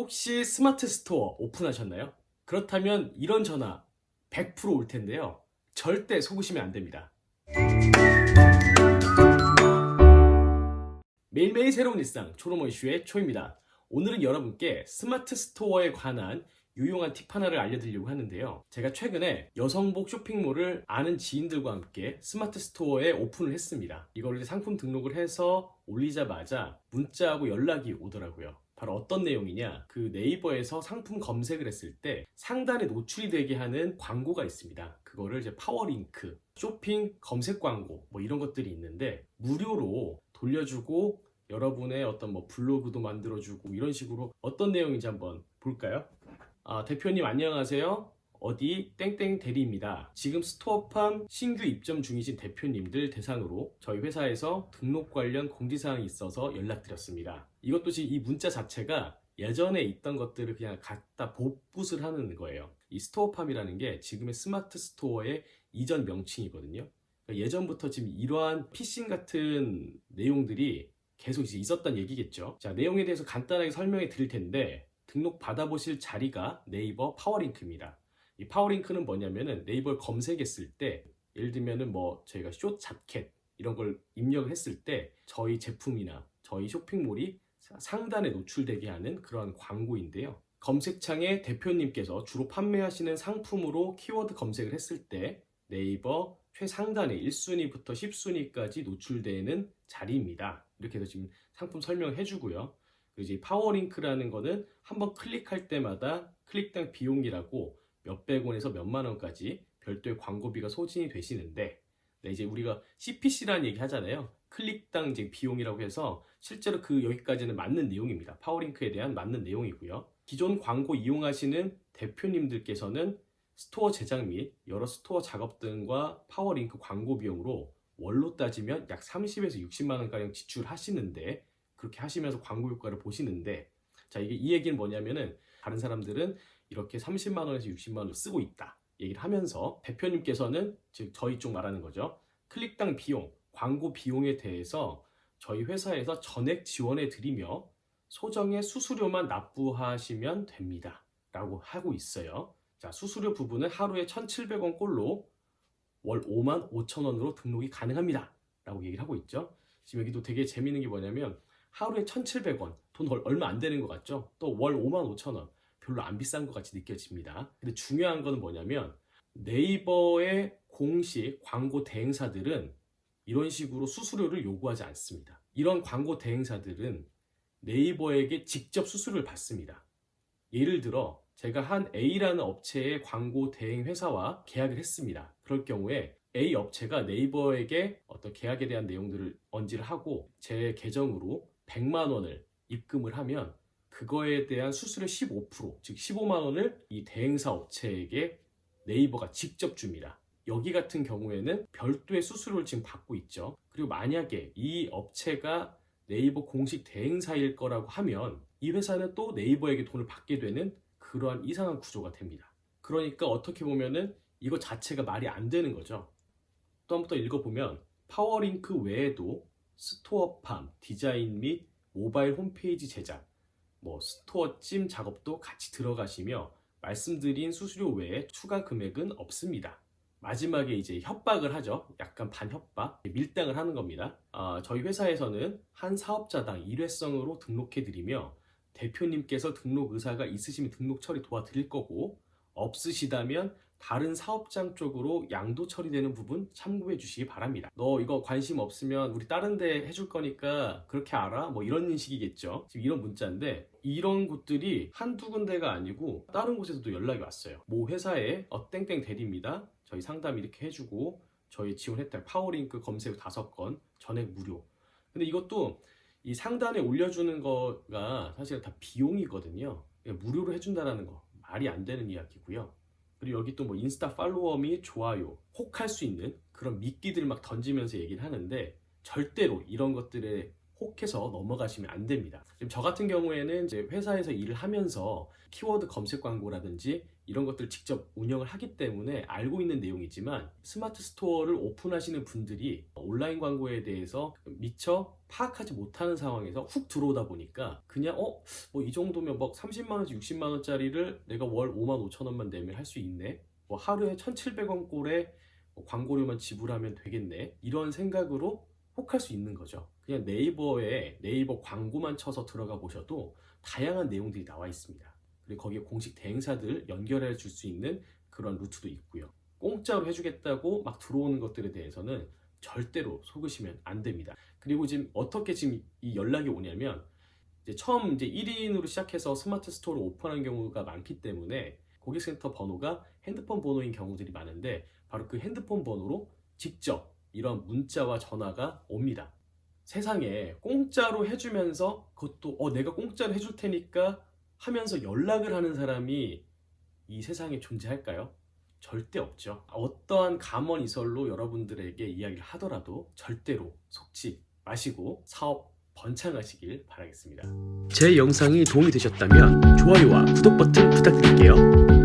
혹시 스마트 스토어 오픈하셨나요? 그렇다면 이런 전화 100%올 텐데요. 절대 속으시면 안 됩니다. 매일매일 새로운 일상 초로모 이슈의 초입니다. 오늘은 여러분께 스마트 스토어에 관한 유용한 팁 하나를 알려드리려고 하는데요. 제가 최근에 여성복 쇼핑몰을 아는 지인들과 함께 스마트 스토어에 오픈을 했습니다. 이거를 상품 등록을 해서 올리자마자 문자하고 연락이 오더라고요. 바로 어떤 내용이냐? 그 네이버에서 상품 검색을 했을 때 상단에 노출이 되게 하는 광고가 있습니다. 그거를 이제 파워링크, 쇼핑 검색 광고 뭐 이런 것들이 있는데 무료로 돌려주고 여러분의 어떤 뭐 블로그도 만들어주고 이런 식으로 어떤 내용인지 한번 볼까요? 아, 대표님 안녕하세요. 어디 땡땡 대리입니다. 지금 스토어 팜 신규 입점 중이신 대표님들 대상으로 저희 회사에서 등록 관련 공지사항이 있어서 연락드렸습니다. 이것도 지금 이 문자 자체가 예전에 있던 것들을 그냥 갖다 복붙을 하는 거예요. 이 스토어팜이라는 게 지금의 스마트 스토어의 이전 명칭이거든요. 그러니까 예전부터 지금 이러한 피싱 같은 내용들이 계속 이제 있었던 얘기겠죠. 자, 내용에 대해서 간단하게 설명해 드릴 텐데 등록 받아보실 자리가 네이버 파워링크입니다. 이 파워링크는 뭐냐면은 네이버를 검색했을 때 예를 들면은 뭐 저희가 숏 자켓 이런 걸 입력을 했을 때 저희 제품이나 저희 쇼핑몰이 상단에 노출되게 하는 그런 광고인데요. 검색창에 대표님께서 주로 판매하시는 상품으로 키워드 검색을 했을 때 네이버 최상단에 1순위부터 10순위까지 노출되는 자리입니다. 이렇게 해서 지금 상품 설명해 주고요. 그리고 이제 파워링크라는 거는 한번 클릭할 때마다 클릭당 비용이라고 몇백 원에서 몇만 원까지 별도의 광고비가 소진이 되시는데 네, 이제 우리가 CPC라는 얘기 하잖아요. 클릭당 이제 비용이라고 해서 실제로 그 여기까지는 맞는 내용입니다. 파워링크에 대한 맞는 내용이고요. 기존 광고 이용하시는 대표님들께서는 스토어 제작 및 여러 스토어 작업 등과 파워링크 광고 비용으로 월로 따지면 약 30에서 60만 원가량 지출하시는데 그렇게 하시면서 광고 효과를 보시는데 자 이게 이 얘기는 뭐냐면은 다른 사람들은 이렇게 30만 원에서 60만 원을 쓰고 있다 얘기를 하면서 대표님께서는 즉 저희 쪽 말하는 거죠. 클릭당 비용 광고 비용에 대해서 저희 회사에서 전액 지원해 드리며 소정의 수수료만 납부하시면 됩니다 라고 하고 있어요. 자 수수료 부분은 하루에 1,700원 꼴로 월 5만 5천 원으로 등록이 가능합니다 라고 얘기를 하고 있죠. 지금 여기도 되게 재밌는 게 뭐냐면 하루에 1,700원 돈 얼- 얼마 안 되는 것 같죠 또 월 5만 5천 원 별로 안 비싼 것 같이 느껴집니다. 근데 중요한 거는 뭐냐면 네이버의 공식 광고 대행사들은 이런 식으로 수수료를 요구하지 않습니다. 이런 광고 대행사들은 네이버에게 직접 수수료를 받습니다. 예를 들어 제가 한 A라는 업체의 광고 대행 회사와 계약을 했습니다. 그럴 경우에 A 업체가 네이버에게 어떤 계약에 대한 내용들을 언지를 하고 제 계정으로 100만 원을 입금을 하면 그거에 대한 수수료 15%, 즉 15만 원을 이 대행사 업체에게 네이버가 직접 줍니다. 여기 같은 경우에는 별도의 수수료를 지금 받고 있죠. 그리고 만약에 이 업체가 네이버 공식 대행사일 거라고 하면 이 회사는 또 네이버에게 돈을 받게 되는 그러한 이상한 구조가 됩니다. 그러니까 어떻게 보면은 이거 자체가 말이 안 되는 거죠. 또 한 번 더 읽어보면 파워링크 외에도 스토어팜, 디자인 및 모바일 홈페이지 제작, 뭐 스토어 찜 작업도 같이 들어가시며 말씀드린 수수료 외에 추가 금액은 없습니다. 마지막에 이제 협박을 하죠. 약간 반협박, 밀당을 하는 겁니다. 아, 저희 회사에서는 한 사업자당 일회성으로 등록해드리며 대표님께서 등록 의사가 있으시면 등록 처리 도와드릴 거고 없으시다면 다른 사업장 쪽으로 양도 처리되는 부분 참고해 주시기 바랍니다. 너 이거 관심 없으면 우리 다른 데 해줄 거니까 그렇게 알아? 뭐 이런 식이겠죠. 지금 이런 문자인데 이런 곳들이 한두 군데가 아니고 다른 곳에서도 연락이 왔어요. 모 회사에 어 땡땡 대리입니다. 저희 상담 이렇게 해주고 저희 지원했다 파워링크 검색 다섯 건 전액 무료. 근데 이것도 이 상단에 올려주는 거가 사실 다 비용이거든요. 그냥 무료로 해준다라는 거 말이 안 되는 이야기고요. 그리고 여기 또 뭐 인스타 팔로워 및 좋아요 혹할 수 있는 그런 미끼들 막 던지면서 얘기를 하는데 절대로 이런 것들에 혹해서 넘어가시면 안 됩니다. 지금 저 같은 경우에는 이제 회사에서 일을 하면서 키워드 검색 광고라든지 이런 것들을 직접 운영을 하기 때문에 알고 있는 내용이지만 스마트 스토어를 오픈하시는 분들이 온라인 광고에 대해서 미처 파악하지 못하는 상황에서 훅 들어오다 보니까 그냥 어 뭐 이 정도면 뭐 30만 원에서 60만 원짜리를 내가 월 5만 5천 원만 내면 할 수 있네. 뭐 하루에 1,700원 꼴에 뭐 광고료만 지불하면 되겠네. 이런 생각으로 혹할 수 있는 거죠. 그냥 네이버에 네이버 광고만 쳐서 들어가 보셔도 다양한 내용들이 나와 있습니다. 그리고 거기에 공식 대행사들 연결해 줄 수 있는 그런 루트도 있고요. 공짜로 해주겠다고 막 들어오는 것들에 대해서는 절대로 속으시면 안 됩니다. 그리고 지금 어떻게 지금 이 연락이 오냐면 이제 처음 이제 1인으로 시작해서 스마트 스토어를 오픈한 경우가 많기 때문에 고객센터 번호가 핸드폰 번호인 경우들이 많은데 바로 그 핸드폰 번호로 직접 이런 문자와 전화가 옵니다. 세상에 공짜로 해주면서 그것도 어 내가 공짜로 해줄 테니까 하면서 연락을 하는 사람이 이 세상에 존재할까요? 절대 없죠. 어떠한 감언이설로 여러분들에게 이야기를 하더라도 절대로 속지 마시고 사업 번창하시길 바라겠습니다. 제 영상이 도움이 되셨다면 좋아요와 구독 버튼 부탁드릴게요.